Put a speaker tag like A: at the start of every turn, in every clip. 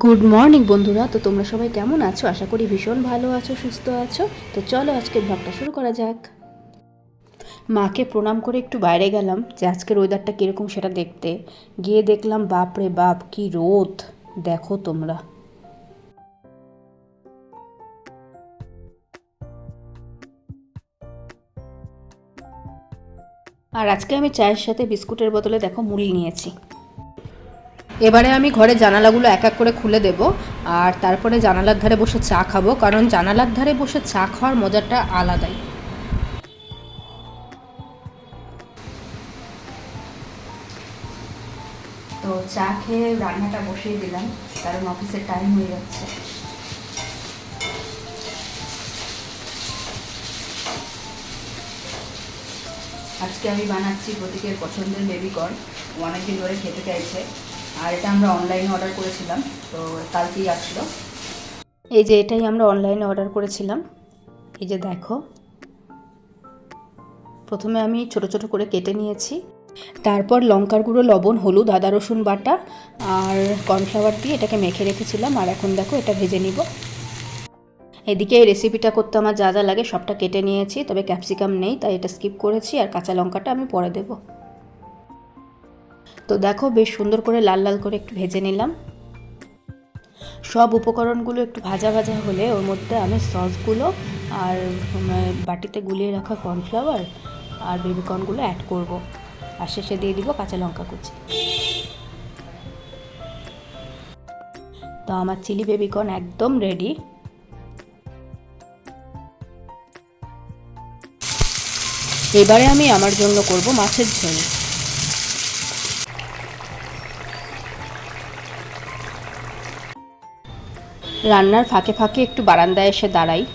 A: Good morning বন্ধুরা। তো তোমরা সবাই কেমন আছো? আশা করি ভীষণ ভালো আছো, সুস্থ আছো। তো চলো আজকে ব্লগটা শুরু করা যাক। মাকে প্রণাম করে একটু বাইরে গেলাম যে আজকের ওয়েদারটা কীরকম সেটা দেখতে। গিয়ে দেখলাম বাপ রে বাপ, কি রোদ। দেখো তোমরা। আর আজকে আমি চায়ের সাথে বিস্কুটের বদলে দেখো, মুড়ি নিয়েছি। এবারে আমি ঘরে জানালাগুলো এক এক করে খুলে দেব আর তারপরে জানালার ধারে বসে চা খাব, কারণ জানালার ধারে বসে চা খাওয়ার মজাটা আলাদাই। তো চা খেয়ে রান্নাটা বসিয়ে দিলাম, কারণ অফিসের টাইম হয়ে যাচ্ছে। আজকে আমি বানাচ্ছি প্রতীকের পছন্দের বেবিকর্ন অনেকদিন ধরে খেতে চাইছে। আর এটা আমরা অনলাইনে অর্ডার করেছিলাম, তো কালকেই আসলো এই যে এটাই আমরা অনলাইনে অর্ডার করেছিলাম। এই যে দেখো। প্রথমে আমি ছোট ছোট করে কেটে নিয়েছি। তারপর লঙ্কার গুঁড়ো, লবণ, হলুদ, আদা, রসুন বাটা আর কর্নফ্লাওয়ার দিয়ে এটাকে মেখে রেখেছিলাম। আর এখন দেখো, এটা ভেজে নিব। এদিকে এই রেসিপিটা করতে আমার যা যা লাগে সবটা কেটে নিয়েছি, তবে ক্যাপসিকাম নেই, তাই এটা স্কিপ করেছি। আর কাঁচা লঙ্কাটা আমি পরে দেব। তো দেখো বেশ সুন্দর করে লাল লাল করে একটু ভেজে নিলাম। সব উপকরণগুলো একটু ভাজা ভাজা হলে ওর মধ্যে আমি সসগুলো আর বাটিতে গুলিয়ে রাখা কর্নফ্লাওয়ার আর বেবিকর্নগুলো অ্যাড করব। আর শেষে দিয়ে দিব কাঁচা লঙ্কা কুচি। তো আমার চিলি বেবিকর্ন একদম রেডি এবারে আমি আমার জন্য করব মাছের ঝোল। রান্নার ফাঁকে ফাঁকে একটু বারান্দায় এসে দাঁড়াই।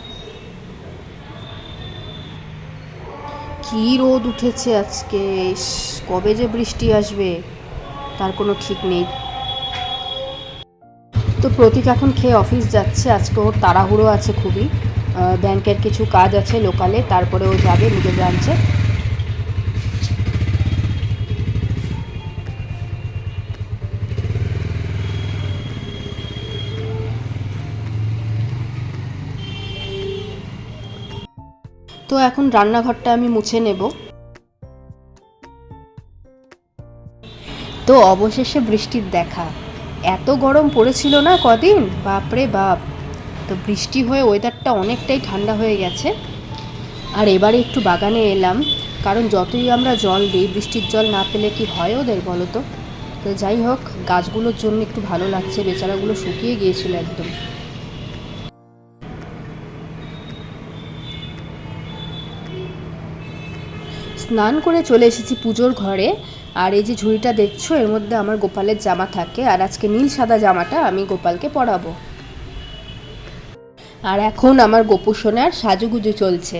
A: কি রোদ উঠেছে আজকে? কবে যে বৃষ্টি আসবে? তার কোনো ঠিক নেই। তো প্রতীক এখন খেয়ে অফিস যাচ্ছে। আজকে ওর তাড়াহুড়ো আছে খুবই। ব্যাংকের কিছু কাজ আছে লোকালে, তারপরে ও যাবে, নিজের ব্রাঞ্চে তো এখন রান্নাঘরটা আমি মুছে নেব। তো অবশেষে বৃষ্টির দেখা। এত গরম পড়েছিল না কদিন? বাপরে বাপ। তো বৃষ্টি হয়ে ওয়েদারটা অনেকটাই ঠান্ডা হয়ে গেছে। আর এবারে একটু বাগানে এলাম। কারণ যতই আমরা জল দিই, বৃষ্টির জল না পেলে কি হয় ওদের বলো তো? তো যাই হোক, গাছগুলোর জন্য একটু ভালো লাগছে। বেচারাগুলো শুকিয়ে গিয়েছিল একদম। স্নান করে চলে এসেছি পুজোর ঘরে। আর এই যে ঝুড়িটা দেখছ, এর মধ্যে আমার গোপালের জামা থাকে। আর আজকে নীল সাদা জামাটা আমি গোপালকে পরাবো। আর এখন আমার গোপু সোনার সাজুগুজু চলছে।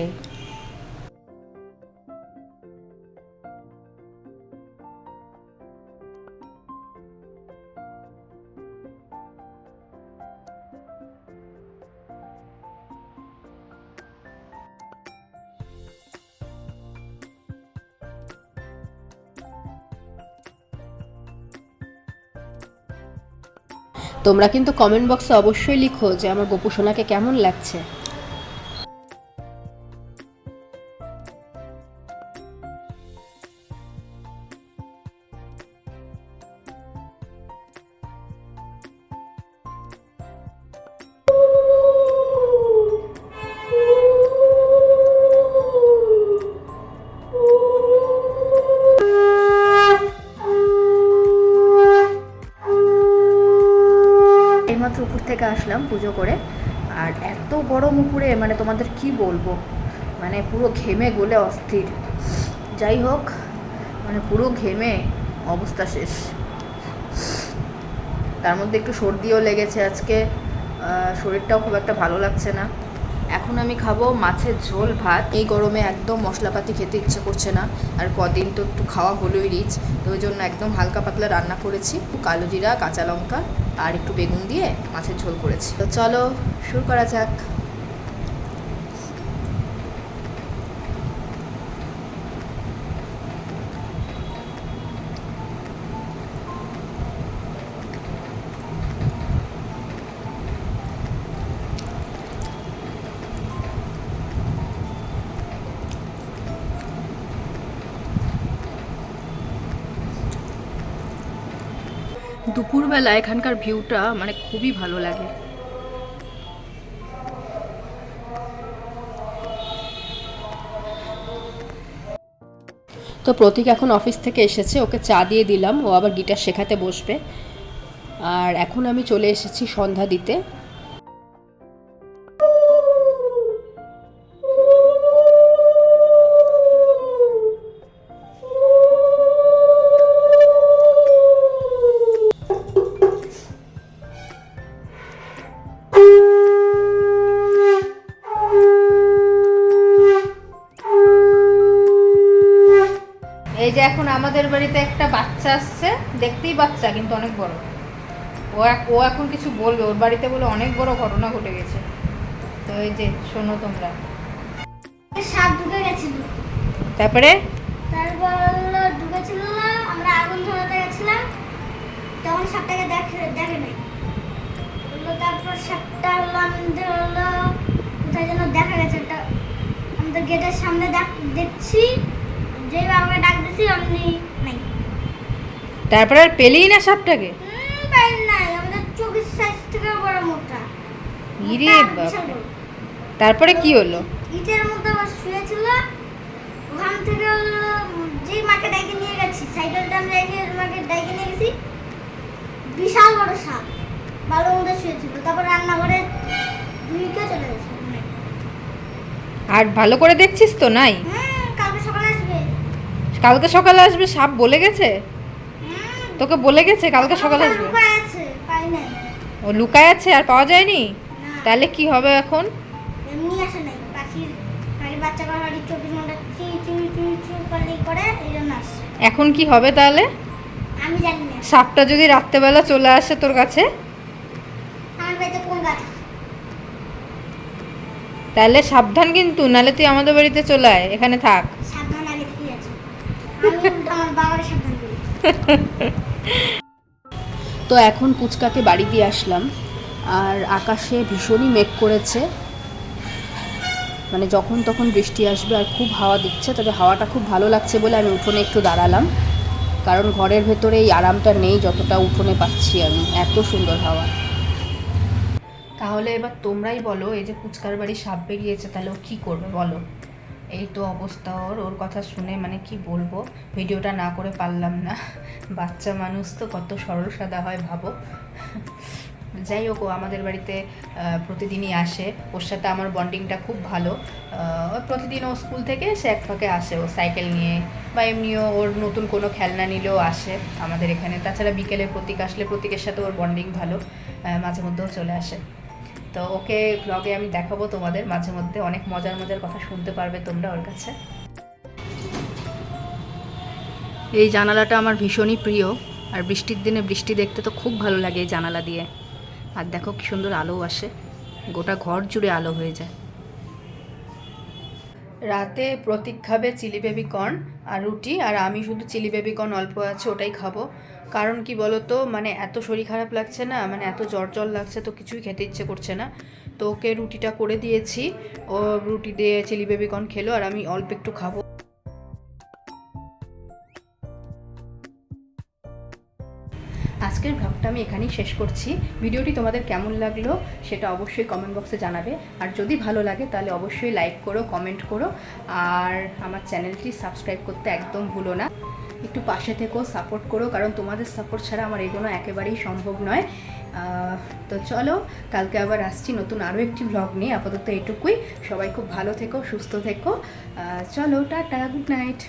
A: তোমরা কিন্তু কমেন্ট বক্সে অবশ্যই লিখো যে আমার গোপুসোনাকে কেমন লাগছে। থেকে আসলাম পুজো করে। আর এত গরম উপরে মানে তোমাদের কি বলব? মানে পুরো ঘেমে গলে অস্থির। যাই হোক মানে পুরো ঘেমে অবস্থা শেষ। তার মধ্যে একটু সর্দিও লেগেছে আজকে। শরীরটাও খুব একটা ভালো লাগছে না। এখন আমি খাব মাছের ঝোল, ভাত। এই গরমে একদম মশলাপাতি খেতে ইচ্ছে করছে না। আর কদিন তো একটু খাওয়া হলোই রিচ, তো ওই জন্য একদম হালকা পাতলা রান্না করেছি। কালো জিরা, কাঁচা লঙ্কা, আর একটু বেগুন দিয়ে মাছের ঝোল করেছি। তো চলো, শুরু করা যাক। দুপুরবেলা এখানকার ভিউটা মানে খুবই ভালো লাগে। তো প্রতীক এখন অফিস থেকে এসেছে, ওকে চা দিয়ে দিলাম, ও আবার গিটার শেখাতে বসবে। আর এখন আমি চলে এসেছি সন্ধ্যা দিতে। এই যে এখন আমাদের বাড়িতে একটা বাচ্চা আসছে দেখতেই বাচ্চা কিন্তু অনেক বড়। ও এক- ও এখন কিছু বলবে ওর বাড়িতে বলে অনেক বড় ঘটনা ঘটে গেছে। তো এই যে শোনো তোমরা।
B: সাপ ঢুকে গেছিল।
A: তারপরে?
B: তারপর ঢুকেছিল না আমরা আগুন ধরাতে গেছিলাম। তখন সাপটাকে দেখে দেখে নাই। তারপর সাপটা হলো আমাদের হলো কোথায় যেন দেখা গেছে একটা আমাদের গেটের সামনে দেখ- দেখছি। যেই আমাকে ডাক দিছি অমনি নাই।
A: তারপরে আর পেলেই না সাপটাকে
B: পাই আমাদের চোখের সাইজ থেকে বড় মোটা।
A: ইরে বাবা। তারপরে কি হলো?
B: ইটের মধ্যে আবার শুয়েছিল। ওখান থেকে যেই মাকে ডাইকে নিয়ে গেছি সাইকেলটা আমি রেখে মাকে ডাইকে নিয়ে গেছি বিশাল বড় সাপ। বালুর মধ্যে শুয়েছিল। তারপর রান্নাঘরে দুইকে চলে গেছে।
A: আর ভালো করে দেখছিস তো নাই?
B: হুম কালকে সকালে আসবে
A: সাপ বলে গেছে? তোকে বলে গেছে কালকে সকালে আসবে? ও লুকায় আছে আর পাওয়া যায়নি? তাহলে কি হবে এখন? এখন কি হবে তাহলে? সাপটা যদি রাত্রেবেলা চলে আসে তোর কাছে? তাহলে সাবধান কিন্তু নাহলে তুই আমাদের বাড়িতে চলে আয় এখানে থাক।
B: সাবধান আগে ঠিক আছে আমি উল্টো আমার বাবাকে সাবধান করি
A: তো এখন পুচকাকে বাড়ি দিয়ে আসলাম, আর আকাশে ভীষণই মেঘ করেছে। মানে যখন তখন বৃষ্টি আসবে আর খুব হাওয়া দিচ্ছে, তবে হাওয়াটা খুব ভালো লাগছে বলে আমি উঠোনে একটু দাঁড়ালাম। কারণ ঘরের ভেতরে এই আরামটা নেই যতটা উঠোনে পাচ্ছি আমি, এত সুন্দর হাওয়া। তাহলে এবার তোমরাই বলো, এই যে পুচকার বাড়ি সাপ বেরিয়েছে, তাহলে কী করবে বলো? এই তো অবস্থা ওর ওর কথা শুনে মানে কি বলব? ভিডিওটা না করে পারলাম না। বাচ্চা মানুষ তো কত সরল সাদা হয়, ভাবো। যাই হোক, ও আমাদের বাড়িতে প্রতিদিনই আসে। ওর সাথে আমার বন্ডিংটা খুব ভালো। প্রতিদিন ও স্কুল থেকে সে এক ফাঁকে আসে ও সাইকেল নিয়ে। বা এমনিও ওর নতুন কোনো খেলনা নিলেও আসে আমাদের এখানে। তাছাড়া বিকেলে প্রতীক আসলে প্রতীকের সাথে ওর বন্ডিং ভালো। মাঝে মধ্যেও চলে আসে। তো ওকে ব্লগে আমি দেখাবো তোমাদের, মাঝে মধ্যে অনেক মজার মজার কথা শুনতে পারবে তোমরা ওর কাছে। এই জানালাটা আমার ভীষণই প্রিয়, আর বৃষ্টির দিনে বৃষ্টি দেখতে তো খুব ভালো লাগে এই জানালা দিয়ে। আর দেখো কি সুন্দর আলো আসে, গোটা ঘর জুড়ে আলো হয়ে যায়। রাতে প্রতীক খাবে চিলি বেবি কর্ন আর রুটি, আর আমি শুধু চিলি বেবি কর্ন অল্প আছে, ওটাই খাব। কারণ কি বলো তো মানে এত শরীর খারাপ লাগছে না মানে এত জ্বর জ্বর লাগছে তো কিছুই খেতে ইচ্ছে করছে না। তো ওকে রুটিটা করে দিয়েছি। ও রুটি দিয়ে চিলি বেবি কর্ন খেলো আর আমি অল্প একটু খাব। আজকের ব্লগটা আমি এখানেই শেষ করছি। ভিডিওটি তোমাদের কেমন লাগল সেটা অবশ্যই কমেন্ট বক্সে জানাবে। আর যদি ভালো লাগে তাহলে অবশ্যই লাইক করো কমেন্ট করো। আর আমার চ্যানেলটি সাবস্ক্রাইব করতে একদম ভুলো না। একটু পাশে থেকো সাপোর্ট করো, কারণ তোমাদের সাপোর্ট ছাড়া আমার এগোনো একেবারেই সম্ভব নয়। তো চলো, কালকে আবার আসছি নতুন আরও একটি ব্লগ নিয়ে। আপাতত এটুকুই। সবাই খুব ভালো থেকো, সুস্থ থেকো। চলো, টাটা গুড নাইট